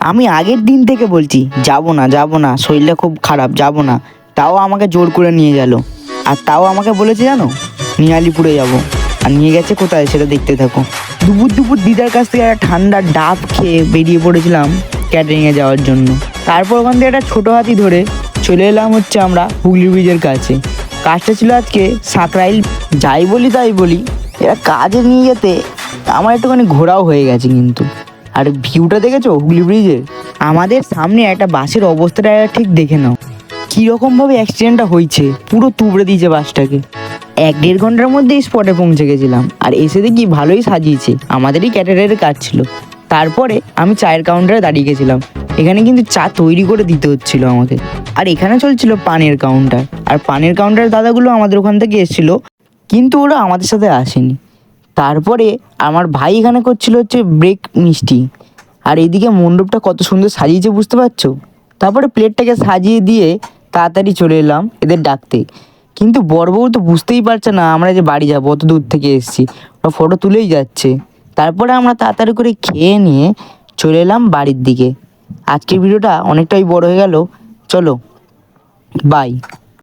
আমি আগের দিন থেকে বলছি, যাব না যাব না, শরীরটা খুব খারাপ, যাব না। তাও আমাকে জোর করে নিয়ে গেল। আর তাও আমাকে বলেছে জানো, নিয়ালিপুরে যাব। আর নিয়ে গেছে কোথায় সেটা দেখতে থাকো। দুপুর দুপুর দিদার কাছ থেকে একটা ঠান্ডা ডাব খেয়ে বেরিয়ে পড়েছিলাম ক্যাটারিংয়ে যাওয়ার জন্য। তারপর ওখান থেকে একটা ছোটো হাতি ধরে চলে এলাম হচ্ছে আমরা হুগলি ব্রিজের কাছে। কাজটা ছিল আজকে সাঁকরাইল যাই বলি তাই বলি। এরা কাজে নিয়ে যেতে আমার একটুখানি ঘোরাও হয়ে গেছে কিন্তু। আর ভিউটা দেখেছ হুগলি ব্রিজের আমাদের সামনে একটা বাসের অবস্থাটা ঠিক দেখে নাও। কীরকমভাবে অ্যাক্সিডেন্টটা হয়েছে, পুরো তুবড়ে দিয়েছে বাসটাকে। এক দেড় ঘণ্টার মধ্যেই স্পটে পৌঁছে গেছিলাম, আর এসে দেখি ভালোই সাজিয়েছে, আমাদেরই ক্যাটারের কাজ ছিল। তারপরে আমি চায়ের কাউন্টারে দাঁড়িয়ে গেছিলাম, এখানে কিন্তু চা তৈরি করে দিতে হচ্ছিল আমাকে। আর এখানে চলছিল পানের কাউন্টার আর পানের কাউন্টারের দাদাগুলো আমাদের ওখান থেকে এসেছিল, কিন্তু ওরা আমাদের সাথে আসেনি। তারপরে আমার ভাই এখানে করছিল হচ্ছে ব্রেক মিষ্টি। আর এদিকে মণ্ডপটা কত সুন্দর সাজিয়েছে বুঝতে পারছ? তারপরে প্লেটটাকে সাজিয়ে দিয়ে তাড়াতাড়ি চলে এলাম এদের ডাকতে। কিন্তু বড়বউ তো বুঝতেই পারছে না আমরা যে বাড়ি যাব, অত দূর থেকে এসেছি। ওরা ফটো তুলেই যাচ্ছে। তারপরে আমরা তাড়াতাড়ি করে খেয়ে নিয়ে চলে এলাম বাড়ির দিকে। আজকের ভিডিওটা অনেকটাই বড় হয়ে গেল। চলো বাই